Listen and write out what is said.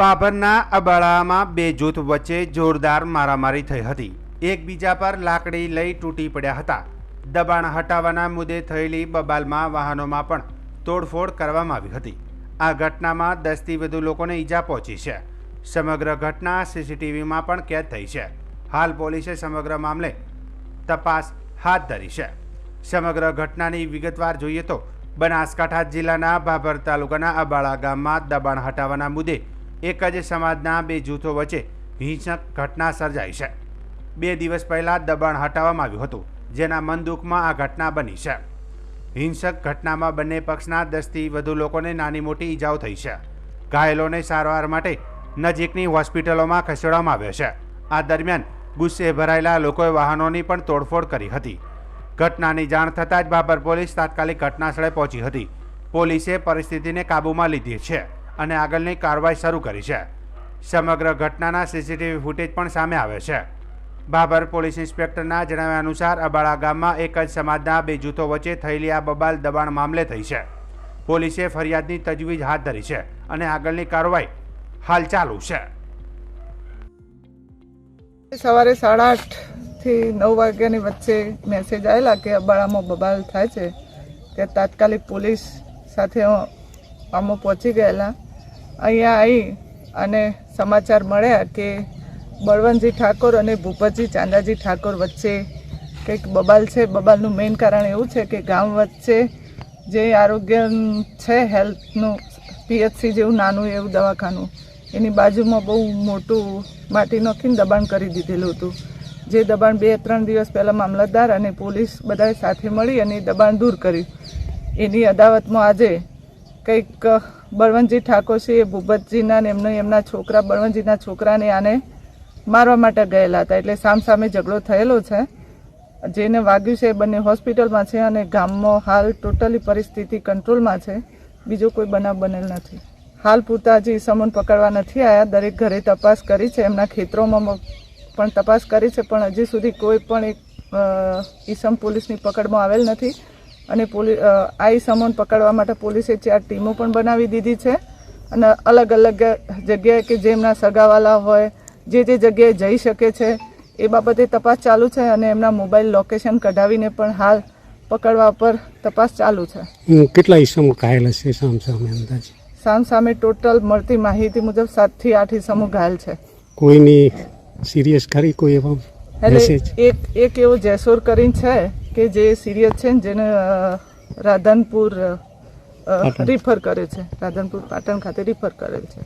પાભરના અબાળામાં બે જૂથ વચ્ચે જોરદાર મારામારી થઈ હતી. એકબીજા પર લાકડી લઈ તૂટી પડ્યા હતા. દબાણ હટાવવાના મુદ્દે થયેલી બબાલમાં વાહનોમાં પણ તોડફોડ કરવામાં આવી હતી. આ ઘટનામાં દસથી વધુ લોકોને ઈજા પહોંચી છે. સમગ્ર ઘટના સીસીટીવીમાં પણ કેદ થઈ છે. હાલ પોલીસે સમગ્ર મામલે તપાસ હાથ ધરી છે. સમગ્ર ઘટનાની વિગતવાર જોઈએ તો બનાસકાંઠા જિલ્લાના ભાભર તાલુકાના અબાળા ગામમાં દબાણ હટાવવાના મુદ્દે એક જ સમાજના બે જૂથો વચ્ચે હિંસક ઘટના સર્જાઈ છે. બે દિવસ પહેલાં દબાણ હટાવવામાં આવ્યું હતું, જેના મનદુખમાં આ ઘટના બની છે. હિંસક ઘટનામાં બંને પક્ષના દસથી વધુ લોકોને નાની મોટી ઈજાઓ થઈ છે. ઘાયલોને સારવાર માટે નજીકની હોસ્પિટલોમાં ખસેડવામાં આવ્યા છે. આ દરમિયાન ગુસ્સે ભરાયેલા લોકોએ વાહનોની પણ તોડફોડ કરી હતી. ઘટનાની જાણ થતાં જ બાબર પોલીસ તાત્કાલિક ઘટનાસ્થળે પહોંચી હતી. પોલીસે પરિસ્થિતિને કાબૂમાં લીધી છે. અને આગળની કાર્યવાહી શરૂ કરી છે. સમગ્ર ઘટનાના સીસીટીવી ફૂટેજ પણ સામે આવે છે. બાબર પોલીસ ઇન્સ્પેક્ટરના જણાવ્યા અનુસાર, અબાળા ગામમાં એક જ સમાજના બે જૂથો વચ્ચે થયેલી આ બબાલ દબાણ મામલે થઈ છે. પોલીસે ફરિયાદની તજવીજ હાથ ધરી છે અને આગળની કાર્યવાહી હાલ ચાલુ છે. સવારે સાડા આઠથી નવ વાગ્યાની વચ્ચે મેસેજ આવેલા કે અબાળામાં બબાલ થાય છે. તે તાત્કાલિક પોલીસ સાથે અમે પહોંચી ગયેલા. અહીંયા આવી અને સમાચાર મળ્યા કે બળવંતજી ઠાકોર અને ભૂપતજી ચાંદાજી ઠાકોર વચ્ચે કંઈક બબાલ છે. બબાલનું મેઇન કારણ એવું છે કે ગામ વચ્ચે જે આરોગ્ય છે હેલ્થનું પીએચસી જેવું નાનું એવું દવાખાનું, એની બાજુમાં બહુ મોટું માટી નાખીને દબાણ કરી દીધેલું હતું. જે દબાણ બે ત્રણ દિવસ પહેલાં મામલતદાર અને પોલીસ બધાએ સાથે મળી અને દબાણ દૂર કર્યું. એની અદાવતમાં આજે કંઈક બળવંતજી ઠાકોર છે, એ ભૂપતજીના ને એમના એમના છોકરા, બળવંતજીના છોકરાને આને મારવા માટે ગયેલા હતા. એટલે સામસામે ઝઘડો થયેલો છે. જેને વાગ્યું છે એ બંને હોસ્પિટલમાં છે અને ગામમાં હાલ ટોટલી પરિસ્થિતિ કંટ્રોલમાં છે. બીજો કોઈ બનાવ બનેલ નથી. હાલ પૂરતા હજી સમન પકડવા નથી આવ્યા દરેક ઘરે તપાસ કરી છે. એમના ખેતરોમાં પણ તપાસ કરી છે. પણ હજી સુધી કોઈ પણ એક ઈસમ પોલીસની પકડમાં આવેલ નથી. અને પોલીસ આ ઈસમોને પકડવા માટે પોલીસે ચાર ટીમો પણ બનાવી દીધી છે. અને અલગ અલગ જગ્યાએ કે જેમના સગાવાલા હોય જે જે જગ્યાએ જઈ શકે છે એ બાબતે તપાસ ચાલુ છે અને એમના મોબાઈલ લોકેશન કઢાવીને પણ હાલ પકડવા પર તપાસ ચાલુ છે. કેટલા ઈસમો ઘાયલ હશે સામ સામે અંદાજે? સામ ટોટલ મળતી માહિતી મુજબ સાતથી આઠ ઈસમો ઘાયલ છે. કોઈની સિરિયસ ખરી કોઈ એવા? એટલે એક એક એવો જેસોર કરીને છે કે જે સિરિયસ છે ને જેને રાધનપુર રિફર કરે છે. રાધનપુર પાટણ ખાતે રિફર કરેલ છે.